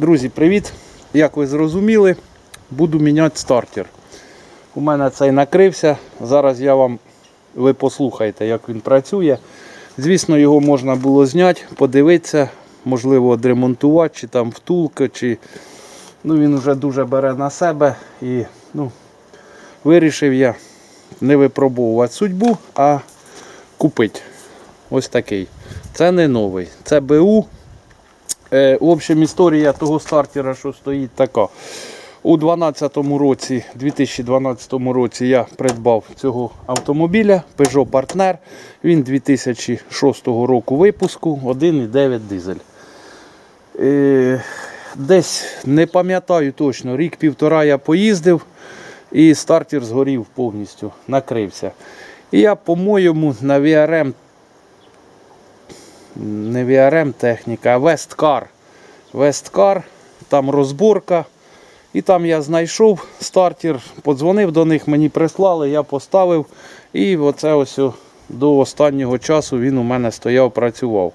Друзі, привіт! Як ви зрозуміли, буду міняти стартер. У мене цей накрився. Зараз я вам, ви послухаєте, як він працює. Звісно, його можна було зняти, подивитися, можливо, відремонтувати, чи там втулка, чи ну, він вже дуже бере на себе. І ну, вирішив я не випробовувати судьбу, а купити. Ось такий. Це не новий. Це БУ. Е, в общем, історія того стартера, що стоїть така. У 2012 році, 2012 році я придбав цього автомобіля Peugeot Partner. Він 2006 року випуску, 1,9 дизель. Е, десь не пам'ятаю точно, рік-півтора я поїздив і стартер згорів повністю, накрився. І я, по-моєму, на VRM не VRM техніка, а Westcar. Westcar, там розборка. І там я знайшов стартер, подзвонив до них, мені прислали, я поставив. І оце ось до останнього часу він у мене стояв, працював.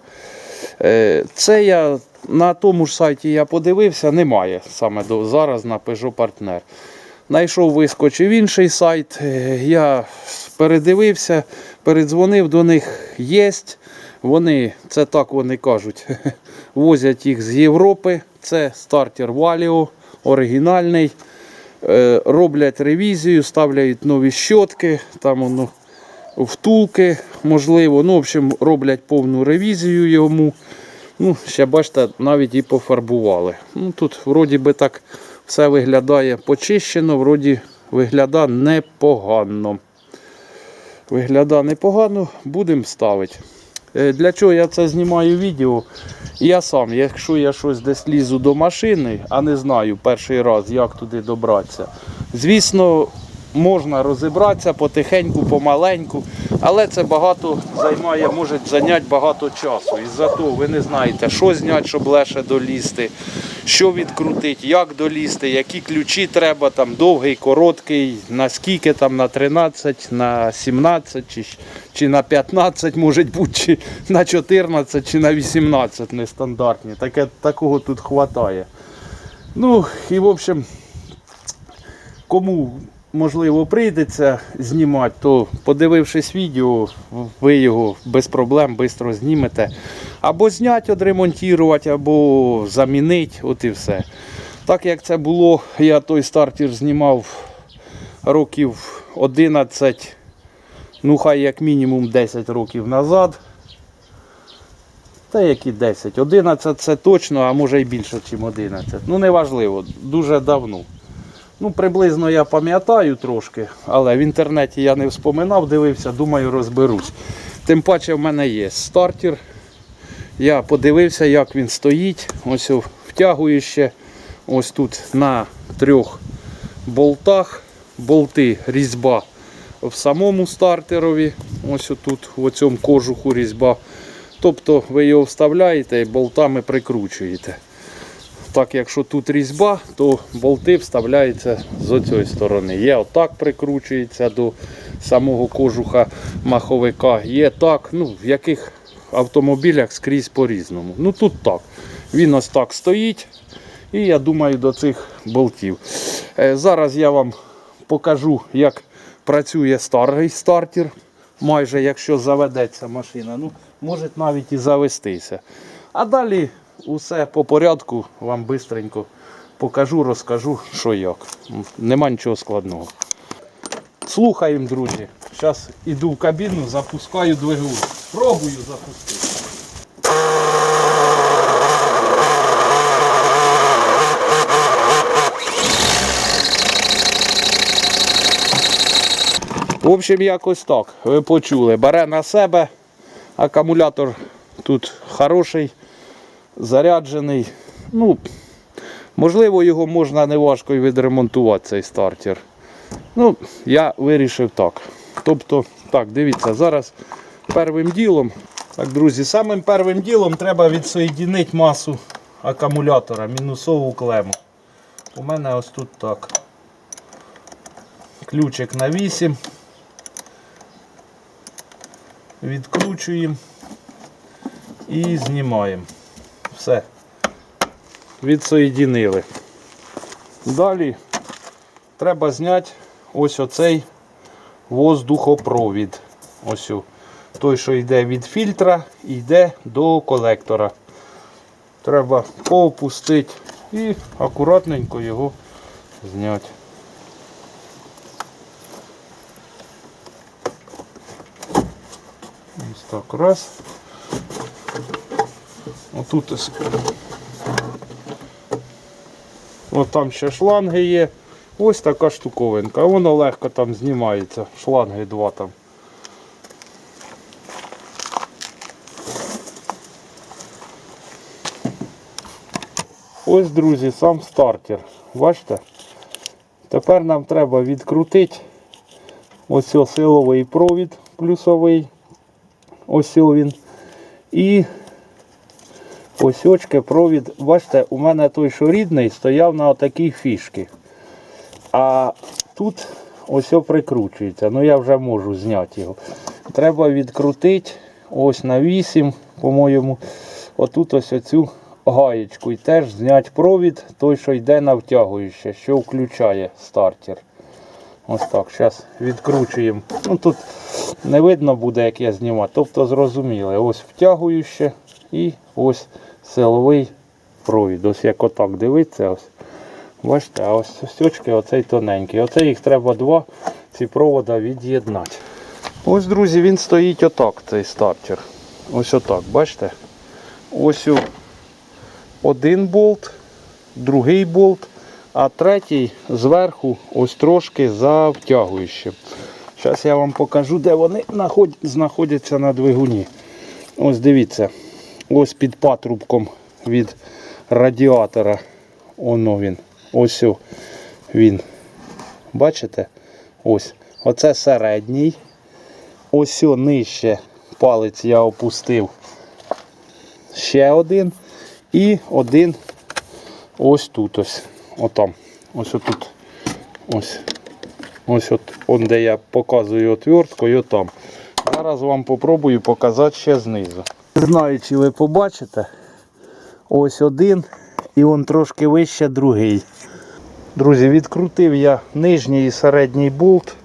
Е, Це я на тому ж сайті я подивився, немає саме до, зараз на Peugeot Partner. Знайшов, вискочив інший сайт. е, Я передивився, передзвонив до них. Єсть. Вони, це так вони кажуть, возять їх з Європи. Це стартер Валіо, оригінальний. Е, Роблять ревізію, ставляють нові щотки, там воно втулки, можливо. Ну, в общем, роблять повну ревізію йому. Ну, ще бачите, навіть і пофарбували. Ну, тут вроді би так все виглядає почищено, вроді виглядає непогано. Виглядає непогано, будемо ставити. Е, Для чого я це знімаю відео? Я сам, якщо я щось десь лізу до машини, а не знаю перший раз, як туди добратися. Звісно, можна розібратися потихеньку, помаленьку, але це багато займає, може зайняти багато часу. І за того ви не знаєте, що зняти, щоб легше долізти, що відкрутити, як долізти, які ключі треба, там довгий, короткий, на скільки там на 13, на 17 чи, чи на 15, може бути, чи на 14, чи на 18 нестандартні. Таке, такого тут вистачає. Ну і в общем, кому можливо прийдеться знімати, то подивившись відео, ви його без проблем швидко знімете. Або зняти, відремонтувати, або замінити, от і все. Так як це було, я той стартер знімав років 11, ну хай як мінімум 10 років назад. Та які 10. 11 це точно, а може й більше, ніж 11. Ну, неважливо, дуже давно. Ну, приблизно я пам'ятаю трошки, але в інтернеті я не вспоминав, дивився, думаю, розберусь. Тим паче в мене є стартер. Я подивився, як він стоїть. Ось о, втягую ще ось тут на трьох болтах. Болти різьба в самому стартерові. Ось тут, в цьому кожуху різьба. Тобто ви його вставляєте і болтами прикручуєте. Так, якщо тут різьба, то болти вставляються з цієї сторони. Є отак прикручується до самого кожуха маховика. Є так, ну в яких автомобілях скрізь по-різному. Ну тут так. Він ось так стоїть. І я думаю до цих болтів. Е, Зараз я вам покажу, як працює старий стартер. Майже якщо заведеться машина, ну, може навіть і завестися. А далі усе по порядку вам швидко покажу, розкажу, що як. Нема нічого складного. Слухаємо, друзі. Зараз іду в кабіну, запускаю двигун. Пробую запустити. В общем, якось так. Ви почули. Бере на себе. Акумулятор тут хороший, заряджений. Ну, можливо, його можна неважко відремонтувати, цей стартер. Ну, я вирішив так. Тобто, так, дивіться, зараз первим ділом, так, друзі, самим первим ділом треба відсоєдінити масу акумулятора, мінусову клему. У мене ось тут так. Ключик на 8. Відкручуємо і знімаємо. Все. відсоєдінили. Далі треба зняти ось оцей воздухопровід. Ось той, що йде від фільтра, йде до колектора. Треба поопустити і акуратненько його зняти. Так раз. Отут ось. От там ще шланги є. Ось така штуковинка. Воно легко там знімається. Шланги два там. Ось, друзі, сам стартер. Бачите? Тепер нам треба відкрутити ось силовий провід плюсовий. Ось він. І ось очки провід. Бачите, у мене той, що рідний, стояв на отакій фішці. А тут ось прикручується. Ну я вже можу зняти його. Треба відкрутити ось на 8, по-моєму. Отут ось оцю гаєчку. І теж зняти провід, той, що йде на втягуюче, що включає стартер. Ось так, зараз відкручуємо. Ну тут не видно буде, як я знімаю. Тобто зрозуміли. Ось втягуюче і ось силовий провід. Ось як отак дивиться. Ось. Бачите, а ось сьочки оцей тоненький. Оце їх треба два ці провода від'єднати. Ось, друзі, він стоїть отак, цей стартер. Ось отак, бачите? Ось один болт, другий болт, а третій зверху ось трошки за втягуючим. Зараз я вам покажу, де вони знаходяться на двигуні. Ось дивіться, ось під патрубком від радіатора. Оно він. Ось він. Бачите? Ось. Оце середній. Ось нижче палець я опустив. Ще один. І один ось тут ось. Отам. Ось отут. Ось. Ось от, он, де я показую отверткою, там. Зараз вам попробую показати ще знизу. Не знаю, чи ви побачите. Ось один і он трошки вище другий. Друзі, відкрутив я нижній і середній болт.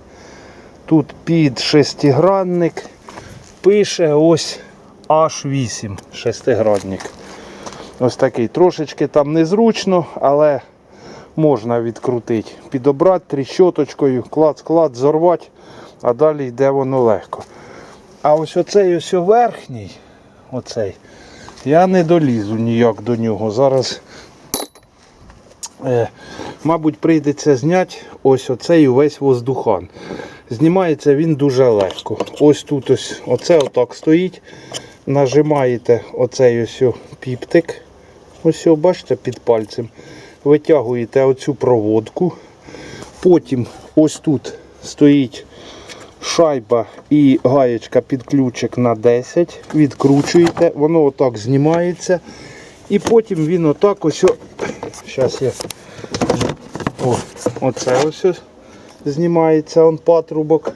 Тут під шестигранник пише ось H8 шестигранник. Ось такий. Трошечки там незручно, але можна відкрутити. Підобрати тріщоточкою, клац-клац, зорвати, а далі йде воно легко. А ось оцей ось верхній, оцей, я не долізу ніяк до нього. Зараз, е, мабуть, прийдеться зняти ось оцей увесь воздухан. Знімається він дуже легко. Ось тут ось оце отак стоїть. Нажимаєте оцей ось піптик. Ось бачите, під пальцем. Витягуєте оцю проводку. Потім ось тут стоїть шайба і гаєчка під ключик на 10. Відкручуєте, воно отак знімається. І потім він отак ось. Зараз я. О, оце ось знімається он патрубок.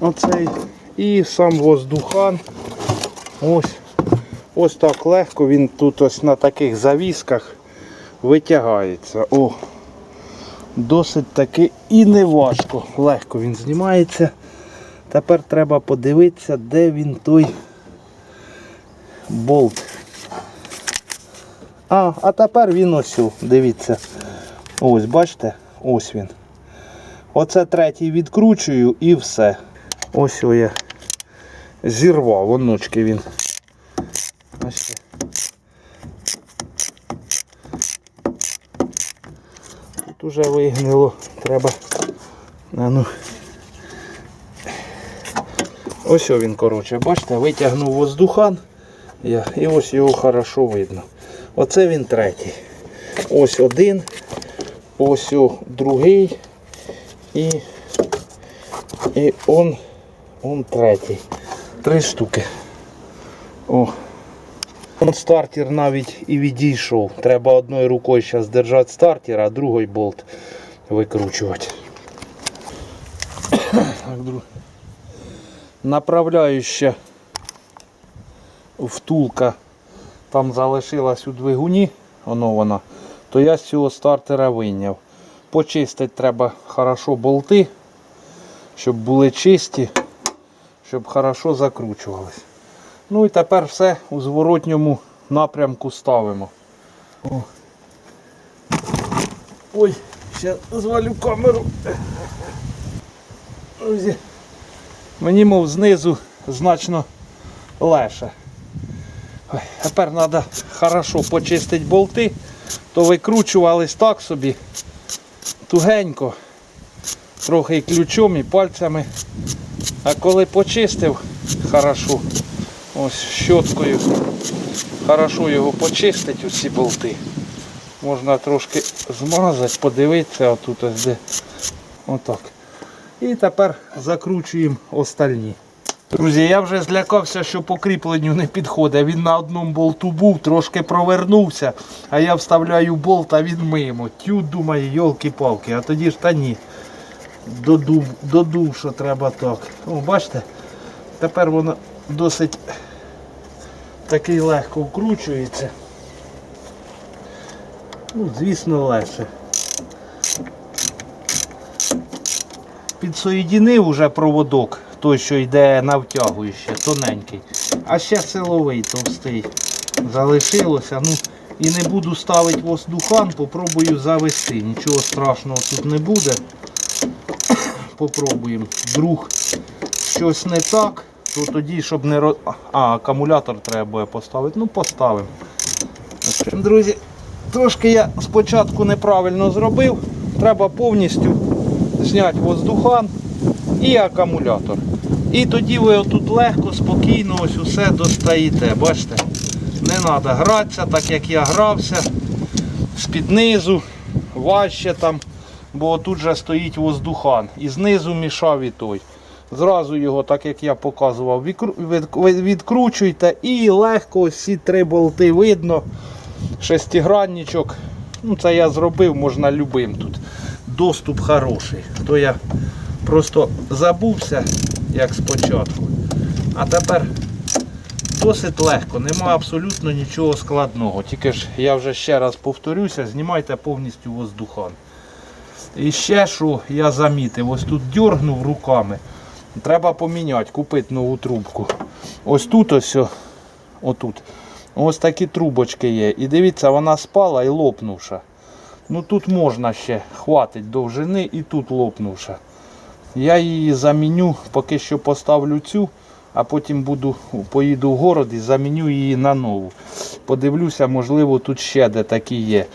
Оцей. І сам воздухан. Ось. Ось так легко він тут ось на таких завісках витягається. О, досить таки і не важко. Легко він знімається. Тепер треба подивитися, де він той болт. А, а тепер він ось, дивіться. Ось, бачите? Ось він. Оце третій відкручую і все. Ось я зірвав, оночки він. Уже вигнило, треба. А ну. Ось він, коротше, бачите, витягнув воздухан. Я, і ось його хорошо видно. Оце він третій. Ось один, ось другий і, і он, он третій. Три штуки. О. Он стартер навіть і відійшов. Треба одною рукою зараз держати стартер, а другий болт викручувати. Друг- втулка там залишилась у двигуні. воно вона, то я з цього стартера вийняв. Почистити треба хорошо болти, щоб були чисті, щоб хорошо закручувались. Ну і тепер все у зворотньому напрямку ставимо. О. Ой, ще звалю камеру. Друзі, мені мов знизу значно легше. Ой, тепер треба хорошо почистити болти, то викручувались так собі тугенько, трохи ключом, і пальцями. А коли почистив хорошо, ось щоткою, хорошо його почистить усі болти. Можна трошки змазати, подивитися отут ось де. Отак. І тепер закручуємо остальні. Друзі, я вже злякався, що по кріпленню не підходить. Він на одному болту був, трошки провернувся, а я вставляю болт, а він мимо. Тю, думаю, йолки-палки, а тоді ж та ні. Додув, додув, що треба так. О, бачите? Тепер воно досить такий легко вкручується. Ну, звісно, легше. Підсоєдинив уже проводок, той, що йде на втягуюче, тоненький. А ще силовий товстий. Залишилося. Ну і не буду ставити воздухан, попробую завести. Нічого страшного тут не буде. Попробуємо. Вдруг щось не так, то тоді, щоб не ро... А, акумулятор треба буде поставити. Ну, поставимо. Друзі, трошки я спочатку неправильно зробив. Треба повністю зняти воздухан і акумулятор. І тоді ви отут легко, спокійно ось усе достаєте. Бачите? Не треба гратися, так як я грався. З-під низу, важче там, бо тут же стоїть воздухан. І знизу мішав і той. Зразу його, так як я показував, відкру- від- від- відкручуйте і легко ці три болти видно. Шестигранничок. Ну, це я зробив, можна любим тут. Доступ хороший. То я просто забувся, як спочатку. А тепер досить легко, нема абсолютно нічого складного. Тільки ж я вже ще раз повторюся, знімайте повністю воздухан. І ще що я замітив, ось тут дьоргнув руками. Треба поміняти, купити нову трубку. Ось тут ось, отут. Ось такі трубочки є. І дивіться, вона спала і лопнувша. Ну тут можна ще хватить довжини і тут лопнувша. Я її заміню, поки що поставлю цю, а потім буду, поїду в город і заміню її на нову. Подивлюся, можливо, тут ще де такі є.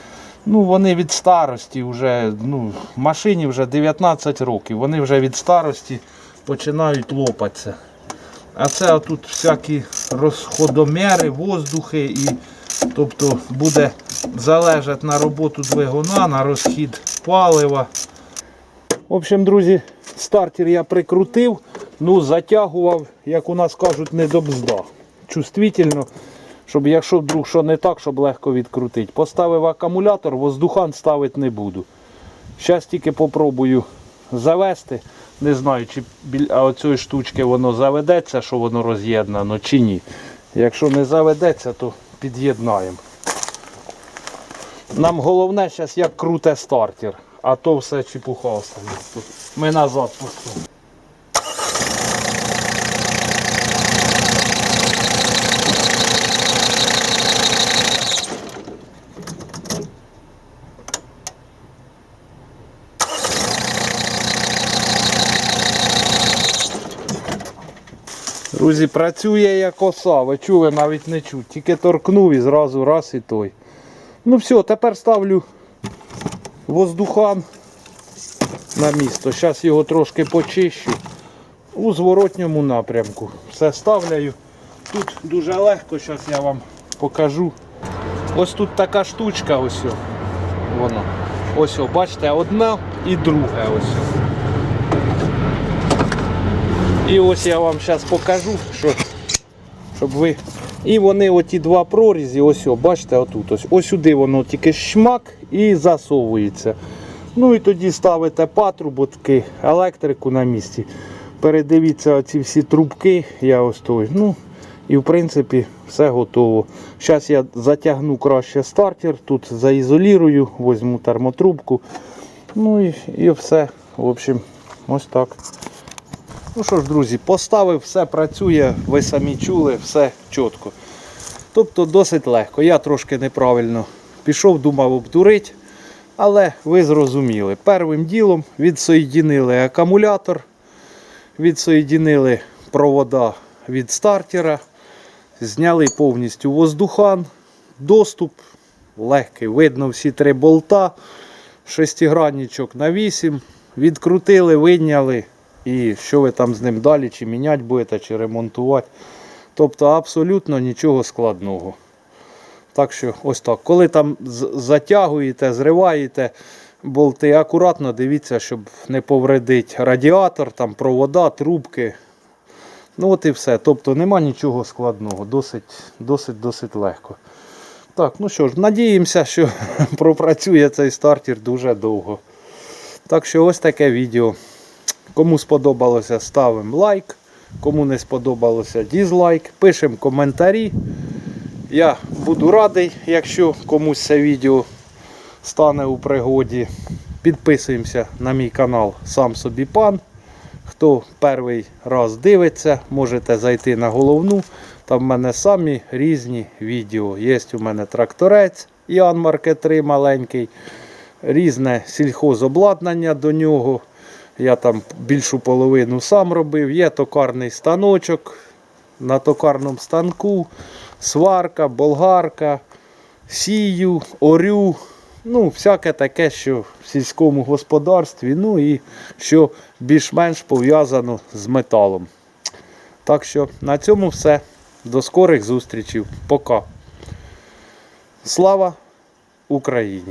Ну, вони від старості вже, ну, машині вже 19 років, вони вже від старості починають лопатися. А це тут всякі розходомери, воздухи, і, тобто буде залежати на роботу двигуна, на розхід палива. В общем, друзі, стартер я прикрутив, ну затягував, як у нас кажуть, не до бзда. Чувствительно, щоб якщо вдруг що не так, щоб легко відкрутити. Поставив акумулятор, воздухан ставити не буду. Зараз тільки попробую завести. Не знаю, чи біля оцієї штучки воно заведеться, що воно роз'єднано, чи ні. Якщо не заведеться, то під'єднаємо. Нам головне зараз як круте стартер, а то все чепуха остане. Тут Ми назад пустимо. Друзі, працює як оса, ви чули, навіть не чуть. Тільки торкнув і зразу раз і той. Ну все, тепер ставлю воздухан на місто. Зараз його трошки почищу у зворотньому напрямку. Все ставляю. Тут дуже легко, зараз я вам покажу. Ось тут така штучка, ось о, воно. Ось, бачите, одна і друга. Ось. І ось я вам зараз покажу, що, щоб ви. І вони оті два прорізі, ось, о, бачите, отут ось. Ось сюди воно тільки шмак і засовується. Ну і тоді ставите патрубки, електрику на місці. Передивіться ці всі трубки, я ось той. Ну, І в принципі все готово. Зараз я затягну краще стартер, тут заізолірую, візьму термотрубку. Ну і, і все. В общем, ось так. Ну що ж, друзі, поставив, все працює, ви самі чули, все чітко. Тобто досить легко. Я трошки неправильно пішов, думав обдурити. Але ви зрозуміли. Первим ділом відсоєдінили акумулятор, відсоєдінили провода від стартера, зняли повністю воздухан, доступ легкий. Видно всі три болта, шестигранничок на 8, відкрутили, вийняли. І що ви там з ним далі, чи міняти будете, чи ремонтувати. Тобто абсолютно нічого складного. Так що ось так. Коли там затягуєте, зриваєте болти, акуратно дивіться, щоб не повредити радіатор, там провода, трубки. Ну от і все. Тобто нема нічого складного, досить, досить, досить легко. Так, ну що ж, надіємося, що пропрацює цей стартер дуже довго. Так що ось таке відео. Кому сподобалося, ставимо лайк. Кому не сподобалося, дізлайк. Пишемо коментарі. Я буду радий, якщо комусь це відео стане у пригоді. Підписуємося на мій канал Сам собі пан. Хто перший раз дивиться, можете зайти на головну. Там в мене самі різні відео. Є у мене тракторець Ян Марке 3 маленький, різне сільхозобладнання до нього. Я там більшу половину сам робив. Є токарний станочок на токарному станку, сварка, болгарка, сію, орю. Ну, всяке таке, що в сільському господарстві, ну і що більш-менш пов'язано з металом. Так що на цьому все. До скорих зустрічей. Пока. Слава Україні!